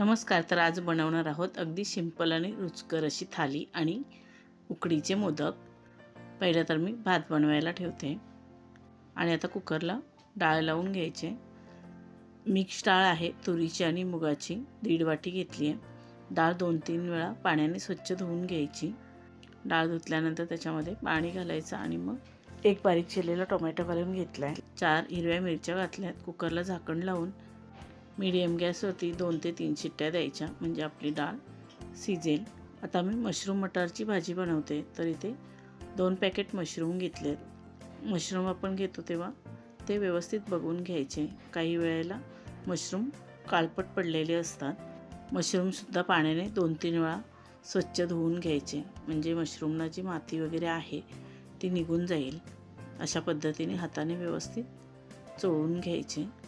नमस्कार तर आज बनवणार आहोत अगदी सिंपल आणि रुचकर अशी थाली आणि उकडीचे मोदक. पहिलं तर मी भात बनवायला ठेवते आणि आता कुकरला डाळ लावून घ्यायचे. मिक्स डाळ आहे तुरीची आणि मुगाची दीड वाटी घेतली आहे. डाळ दोन तीन वेळा पाण्याने स्वच्छ धुवून घ्यायची. डाळ धुतल्यानंतर त्याच्यामध्ये पाणी घालायचं आणि मग एक बारीक चिरलेला टोमॅटो घालून घेतला आहे चार हिरव्या मिरच्या घातल्या आहेत कुकरला झाकण लावून मीडियम गॅसवरती दोन ते तीन शिट्ट्या द्यायच्या म्हणजे आपली डाळ शिजेल. आता मी मशरूम मटारची भाजी बनवते तर इथे दोन पॅकेट मशरूम घेतलेत. मशरूम आपण घेतो तेव्हा ते व्यवस्थित बघून घ्यायचे. काही वेळेला मशरूम काळपट पडलेले असतात. मशरूमसुद्धा पाण्याने दोन तीन वेळा स्वच्छ धुवून घ्यायचे. म्हणजे मशरूमला जी माती वगैरे आहे ती निघून जाईल. अशा पद्धतीने हाताने व्यवस्थित चोळून घ्यायचे.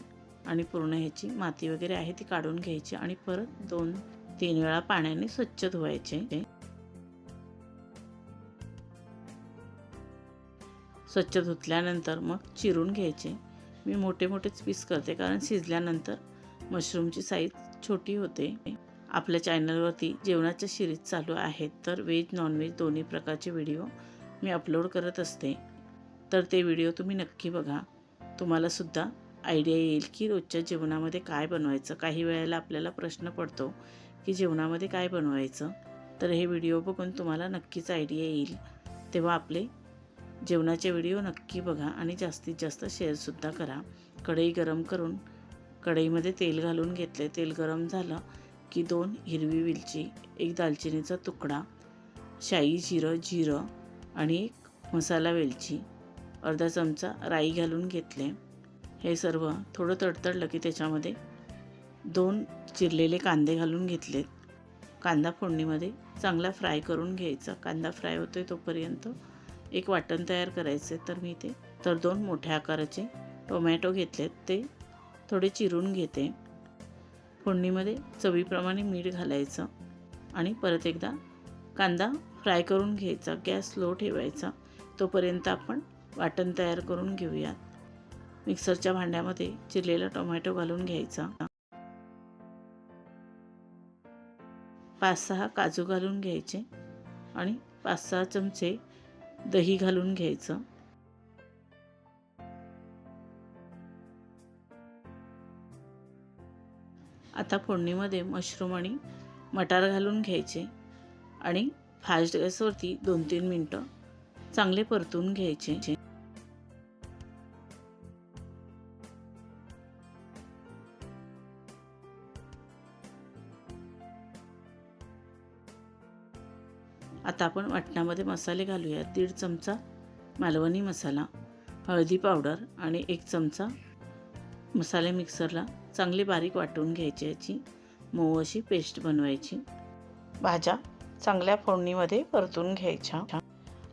आणि पूर्ण ह्याची माती वगैरे आहे ती काढून घ्यायची आणि परत दोन तीन वेळा पाण्याने स्वच्छ धुवायचे. स्वच्छ धुतल्यानंतर मग चिरून घ्यायचे. मी मोठे मोठेच पीस करते कारण शिजल्यानंतर मशरूमची साईज छोटी होते. आपल्या चॅनलवरती जेवणाच्या सिरीज चालू आहेत तर व्हेज नॉनव्हेज दोन्ही प्रकारचे व्हिडिओ मी अपलोड करत असते. तर ते व्हिडिओ तुम्ही नक्की बघा. तुम्हालासुद्धा आयडिया येईल की रोजच्या जेवणामध्ये काय बनवायचं? काही वेळेला आपल्याला प्रश्न पडतो की जेवणामध्ये काय बनवायचं? तर हे व्हिडिओ बघून तुम्हाला नक्कीच आयडिया येईल. तेव्हा आपले जेवणाचे व्हिडिओ नक्की बघा आणि जास्तीत जास्त शेअरसुद्धा करा. कढई गरम करून कढईमध्ये तेल घालून घेतले. तेल गरम झालं की दोन हिरवी वेलची एक दालचिनीचा तुकडा शाई जिरं जिरं आणि एक मसाला वेलची अर्धा चमचा राई घालून घेतले. हे सर्व थोडं तडतडलं की त्याच्यामध्ये दोन चिरलेले कांदे घालून घेतलेत. कांदा फोडणीमध्ये चांगला फ्राय करून घ्यायचा. कांदा फ्राय होतो आहे तोपर्यंत एक वाटण तयार करायचे तर मी ते तर दोन मोठ्या आकाराचे टोमॅटो घेतलेत. ते थोडे चिरून घेते. फोडणीमध्ये चवीप्रमाणे मीठ घालायचं आणि परत एकदा कांदा फ्राय करून घ्यायचा. गॅस स्लो ठेवायचा. तोपर्यंत आपण वाटण तयार करून घेऊयात. मिक्सरच्या भांड्यामध्ये चिरलेला टोमॅटो घालून घ्यायचा. पाच सहा काजू घालून घ्यायचे आणि पाच सहा चमचे दही घालून घ्यायचं. आता फोडणीमध्ये मशरूम आणि मटार घालून घ्यायचे आणि फास्ट गॅसवरती दोन तीन मिनटं चांगले परतून घ्यायचे. आता आपण वाटणामध्ये मसाले घालूया. दीड चमचा मालवणी मसाला हळदी पावडर आणि एक चमचा मसाले मिक्सरला चांगली बारीक वाटून घ्यायची याची. मऊ अशी पेस्ट बनवायची. भाज्या चांगल्या फोडणीमध्ये परतून घ्यायच्या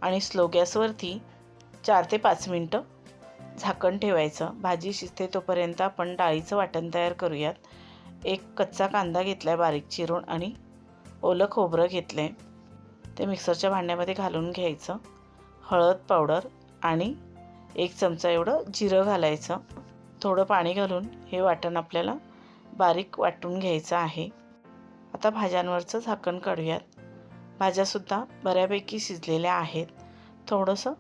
आणि स्लो गॅसवरती चार ते पाच मिनटं झाकण ठेवायचं. भाजी शिजते तोपर्यंत आपण डाळीचं वाटण तयार करूयात. एक कच्चा कांदा घेतला आहे बारीक चिरून आणि ओलं खोबरं घेतलं आहे ते मिक्सरच्या भांड्यामध्ये घालून घ्यायचं. हळद पावडर आणि एक चमचा एवढं जिरं घालायचं. थोडं पाणी घालून हे वाटण आपल्याला बारीक वाटून घ्यायचं आहे. आता भाज्यांवरचं झाकण काढूयात. भाज्यासुद्धा बऱ्यापैकी शिजलेल्या आहेत. थोडंसं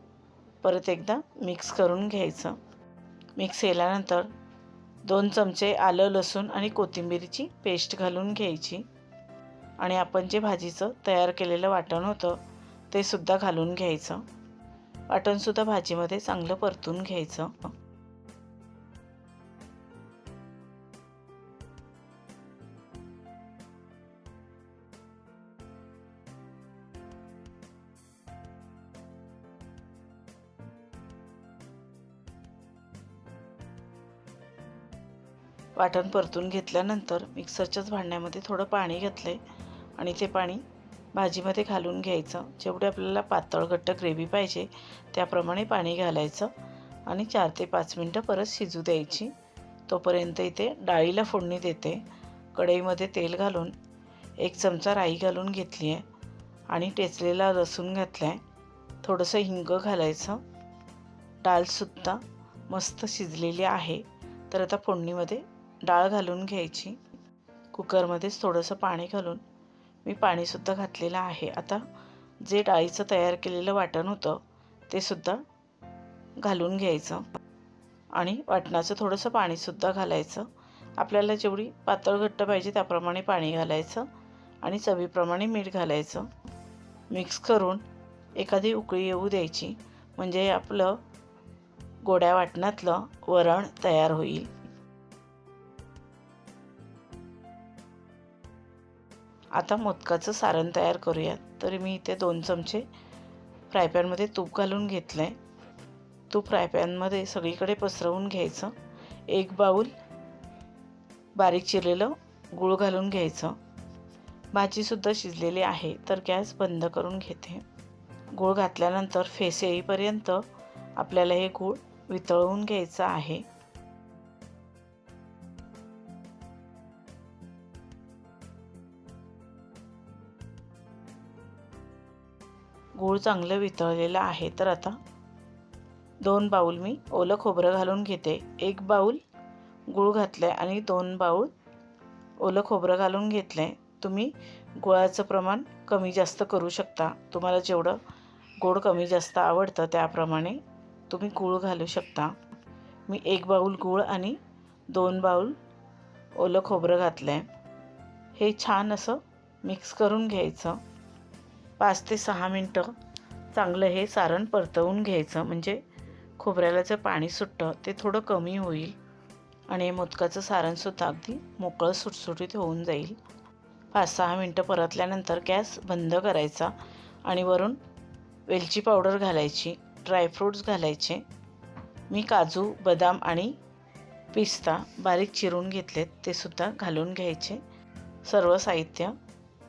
परत एकदा मिक्स करून घ्यायचं. मिक्स केल्यानंतर दोन चमचे आलं लसूण आणि कोथिंबीरची पेस्ट घालून घ्यायची. आणि आपण जे भाजीचं तयार केलेलं वाटण होतं ते सुद्धा घालून घ्यायचं. वाटणसुद्धा भाजीमध्ये चांगलं परतून घ्यायचं. वाटण परतून घेतल्यानंतर मिक्सरच्याच भांड्यामध्ये थोडं पाणी घातले आणि ते पाणी भाजीमध्ये घालून घ्यायचं. जेवढे आपल्याला पातळ घट्ट ग्रेव्ही पाहिजे त्याप्रमाणे पाणी घालायचं आणि चार ते पाच मिनटं परत शिजू द्यायची. तोपर्यंत इथे डाळीला फोडणी देते. कढईमध्ये तेल घालून एक चमचा राई घालून घेतली आहे आणि टेचलेला लसूण घातला आहे थोडंसं हिंग घालायचं. डाळसुद्धा मस्त शिजलेली आहे. तर आता फोडणीमध्ये डाळ घालून घ्यायची. कुकरमध्येच थोडंसं पाणी घालून मी पाणीसुद्धा घातलेलं आहे. आता जे डाळीचं तयार केलेलं वाटण होतं ते सुद्धा घालून घ्यायचं. आणि वाटणाचं थोडंसं पाणीसुद्धा घालायचं. आपल्याला जेवढी पातळ घट्ट पाहिजे त्याप्रमाणे पाणी घालायचं आणि चवीप्रमाणे मीठ घालायचं. मिक्स करून एखादी उकळी येऊ द्यायची. म्हणजे आपलं गोड्या वाटणातलं वरण तयार होईल. आता मोदकाचं सारण तयार करूयात. तर मी इथे दोन चमचे फ्रायपॅनमध्ये तूप घालून घेतलं आहे तूप फ्रायपॅनमध्ये सगळीकडे पसरवून घ्यायचं. एक बाऊल बारीक चिरलेलं गूळ घालून घ्यायचं. भाजीसुद्धा शिजलेली आहे तर गॅस बंद करून घेते. गूळ घातल्यानंतर फेस येईपर्यंत आपल्याला हे गूळ वितळवून घ्यायचं आहे. चांगलं वितळलेलं आहे. तर आता दोन बाऊल मी ओलं खोबरं घालून घेते. एक बाऊल गूळ घातलं आहे आणि दोन बाऊल ओलं खोबरं घालून घेतलं आहे तुम्ही गुळाचं प्रमाण कमी जास्त करू शकता. तुम्हाला जेवढं गोड कमी जास्त आवडतं त्याप्रमाणे तुम्ही गूळ घालू शकता. मी एक बाऊल गूळ आणि दोन बाऊल ओलं खोबरं घातलं आहे हे छान असं मिक्स करून घ्यायचं. पाच ते सहा मिनटं चांगलं हे सारण परतवून घ्यायचं. म्हणजे खोबऱ्याला पाणी सुटतं ते थोडं कमी होईल आणि मोदकाचं सारणसुद्धा अगदी मोकळं सुटसुटीत होऊन जाईल. पाच सहा मिनटं परतल्यानंतर गॅस बंद करायचा आणि वरून वेलची पावडर घालायची ड्रायफ्रूट्स घालायचे. मी काजू बदाम आणि पिस्ता बारीक चिरून घेतलेत ते सुद्धा घालून घ्यायचे. सर्व साहित्य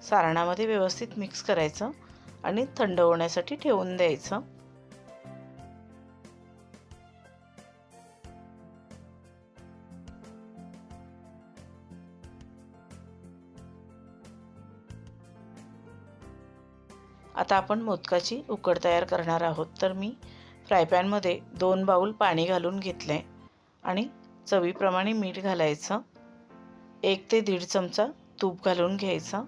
सारणामध्ये व्यवस्थित मिक्स करायचं. आणि थंड होण्यासाठी ठेवून द्यायचं. आता आपण मोदकाची उकड तयार करणार आहोत. तर मी फ्रायपॅनमध्ये दोन बाऊल पाणी घालून घेतले आणि चवीप्रमाणे मीठ घालायचं. एक ते दीड चमचा तूप घालून घ्यायचं.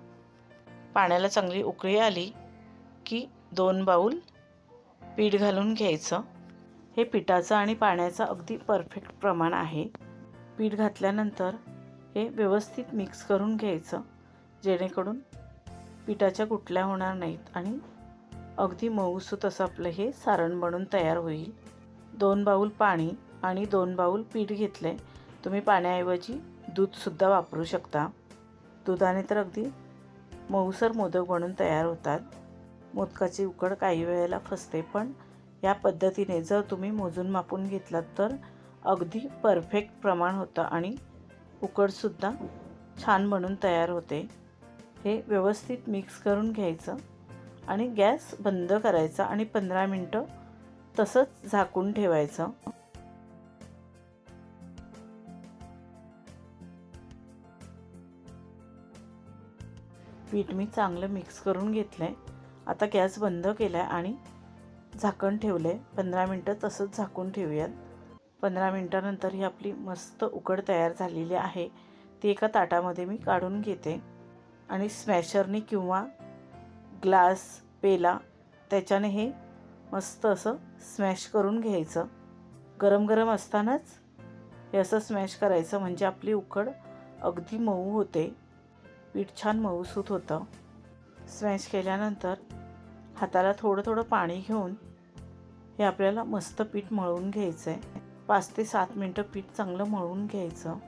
पाण्याला चांगली उकळी आली की दोन बाऊल पीठ घालून घ्यायचं. हे पिठाचं आणि पाण्याचं अगदी परफेक्ट प्रमाण आहे. पीठ घातल्यानंतर हे व्यवस्थित मिक्स करून घ्यायचं. जेणेकरून पिठाच्या गुटल्या होणार नाहीत आणि अगदी मऊसूत असं आपलं हे सारण बनून तयार होईल. दोन बाऊल पाणी आणि दोन बाऊल पीठ घेतलं आहे तुम्ही पाण्याऐवजी दूधसुद्धा वापरू शकता. दुधाने तर अगदी मऊसर मोदक बनून तयार होतात. मोदकाची उकड काही वेळेला फसते पण या पद्धतीने जर तुम्ही मोजून मापून घेतलात तर अगदी परफेक्ट प्रमाण होतं आणि उकडसुद्धा छान बनून तयार होते. हे व्यवस्थित मिक्स करून घ्यायचं आणि गॅस बंद करायचा आणि पंधरा मिनटं तसंच झाकून ठेवायचं. पीठ मी चांगलं मिक्स करून घेतलं आहे आता गॅस बंद केला आहे आणि झाकण ठेवलं आहे पंधरा मिनटं तसंच झाकून ठेवूयात. पंधरा मिनटानंतर ही आपली मस्त उकड तयार झालेली आहे. ती एका ताटामध्ये मी काढून घेते. आणि स्मॅशरने किंवा ग्लास पेला त्याच्याने हे मस्त असं स्मॅश करून घ्यायचं. गरम गरम असतानाच हे असं स्मॅश करायचं म्हणजे आपली उकड अगदी मऊ होते. पीठ छान मऊसूत होतं. स्मॅश केल्यानंतर हाताला थोडं थोडं पाणी घेऊन हे आपल्याला मस्त पीठ मळून घ्यायचं आहे पाच ते सात मिनटं पीठ चांगलं मळून घ्यायचं.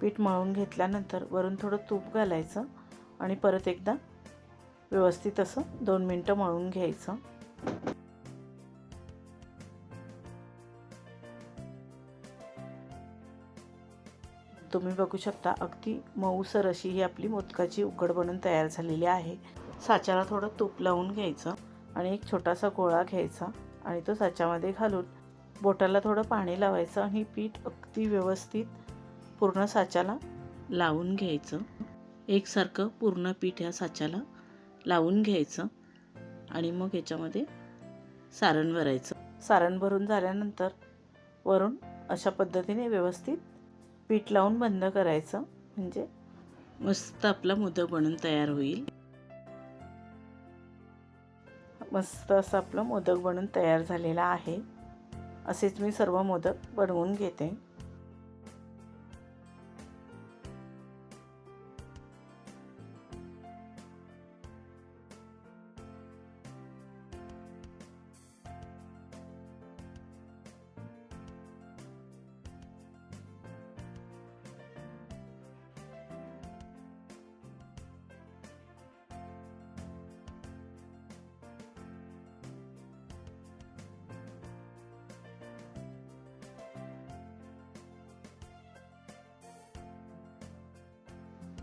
पीठ मळून घेतल्यानंतर वरून थोडं तूप घालायचं आणि परत एकदा व्यवस्थित असं दोन मिनटं मळून घ्यायचं. तुम्ही बघू शकता अगदी मऊसर अशी ही आपली मोदकाची उकड बनून तयार झालेली आहे. साच्याला थोडं तूप लावून घ्यायचं आणि एक छोटासा गोळा घ्यायचा आणि तो साच्यामध्ये घालून बोटाला थोडं पाणी लावायचं आणि पीठ अगदी व्यवस्थित पूर्ण साच्याला लावून घ्यायचं. एकसारखं पूर्ण पीठ या साच्याला लावून घ्यायचं आणि मग याच्यामध्ये सारण भरायचं. सारण भरून झाल्यानंतर वरून अशा पद्धतीने व्यवस्थित पीठ लावून बंद करायचं. म्हणजे मस्त आपला मोदक बनून तयार होईल. मस्त असं आपलं मोदक बनून तयार झालेलं आहे. असेच मी सर्व मोदक बनवून घेते.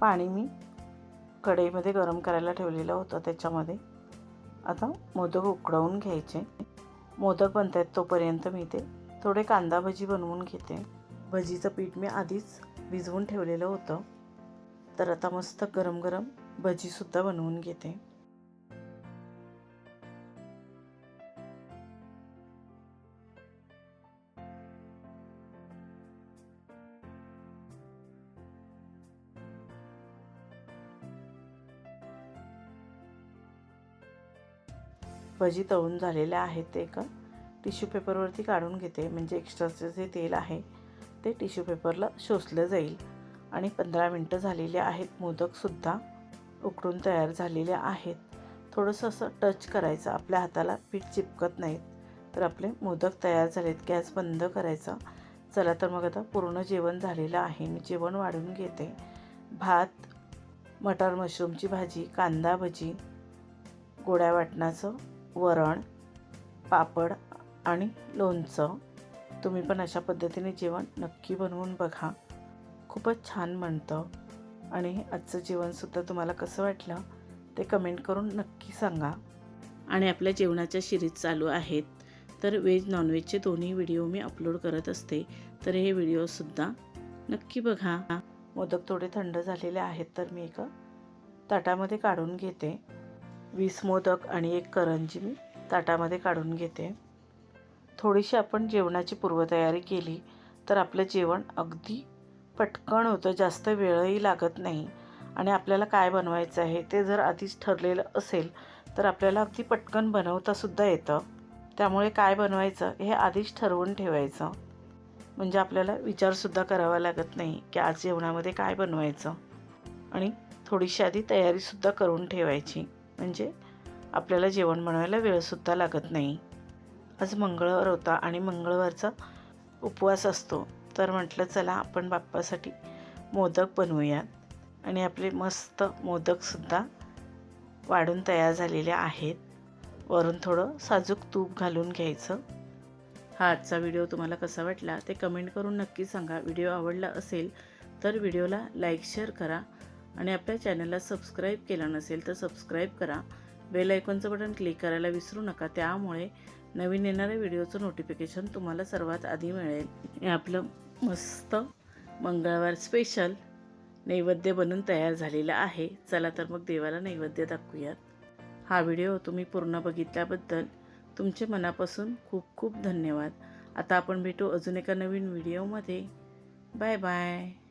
पाणी मी कढईमध्ये गरम करायला ठेवलेलं होतं त्याच्यामध्ये. आता मोदक उकडवून घ्यायचे. मोदक बनत आहेत तोपर्यंत मी ते थोडे कांदा भजी बनवून घेते. भजीचं पीठ मी आधीच भिजवून ठेवलेलं होतं. तर आता मस्त गरम गरम भजीसुद्धा बनवून घेते. भजी तळून झालेल्या आहेत ते एका. टिश्यू पेपरवरती काढून घेते म्हणजे एक्स्ट्राचं जे तेल आहे ते टिश्यू पेपरला शोषलं जाईल. आणि पंधरा मिनटं झालेले आहेत मोदकसुद्धा उकडून तयार झालेले आहेत. थोडंसं असं टच करायचं आपल्या हाताला पीठ चिपकत नाहीत तर आपले मोदक तयार झालेत गॅस बंद करायचा. चला तर मग आता पूर्ण जेवण झालेलं आहे मी जेवण वाढून घेते. भात मटार मशरूमची भाजी कांदा भजी गोड्या वाटणाचं वरण पापड आणि लोणचं. तुम्ही पण अशा पद्धतीने जेवण नक्की बनवून बघा. खूपच छान म्हणतं आणि आजचं जेवणसुद्धा तुम्हाला कसं वाटलं ते कमेंट करून नक्की सांगा. आणि आपल्या जेवणाच्या शिरीज चालू आहेत. तर व्हेज नॉनव्हेजचे दोन्ही व्हिडिओ मी अपलोड करत असते. तर हे व्हिडिओसुद्धा नक्की बघा. मोदक थोडे थंड झालेले आहेत तर मी एका ताटामध्ये काढून घेते. वीस मोदक आणि एक करंजी मी ताटामध्ये काढून घेते. थोडीशी आपण जेवणाची पूर्वतयारी केली तर आपलं जेवण अगदी पटकन होतं जास्त वेळही लागत नाही. आणि आपल्याला काय बनवायचं आहे ते जर आधीच ठरलेलं असेल तर आपल्याला अगदी पटकन बनवतासुद्धा येतं. त्यामुळे काय बनवायचं हे आधीच ठरवून ठेवायचं. म्हणजे आपल्याला विचारसुद्धा करावा लागत नाही की आज जेवणामध्ये काय बनवायचं. आणि थोडीशी आधी तयारीसुद्धा करून ठेवायची. म्हणजे आपल्याला जेवण बनवायला वेळसुद्धा लागत नाही. आज मंगळवार होता आणि मंगळवारचा उपवास असतो. तर म्हटलं चला आपण बाप्पासाठी मोदक बनवूयात. आणि आपले मस्त मोदकसुद्धा वाढून तयार झालेले आहेत. वरून थोडं साजूक तूप घालून घ्यायचं. हा आजचा व्हिडिओ तुम्हाला कसा वाटला ते कमेंट करून नक्की सांगा. व्हिडिओ आवडला असेल तर व्हिडिओला लाईक शेअर करा. आणि आपल्या चॅनलला सबस्क्राईब केला नसेल तर सबस्क्राईब करा. बेल आयकॉनचं बटन क्लिक करायला विसरू नका. त्यामुळे नवीन येणाऱ्या व्हिडिओचं नोटिफिकेशन तुम्हाला सर्वात आधी मिळेल. हे आपलं मस्त मंगळवार स्पेशल नैवेद्य बनून तयार झालेलं आहे. चला तर मग देवाला नैवेद्य दाखवूयात. हा व्हिडिओ तुम्ही पूर्ण बघितल्याबद्दल तुमचे मनापासून खूप खूप धन्यवाद. आता आपण भेटू अजून एका नवीन व्हिडिओमध्ये. Bye bye.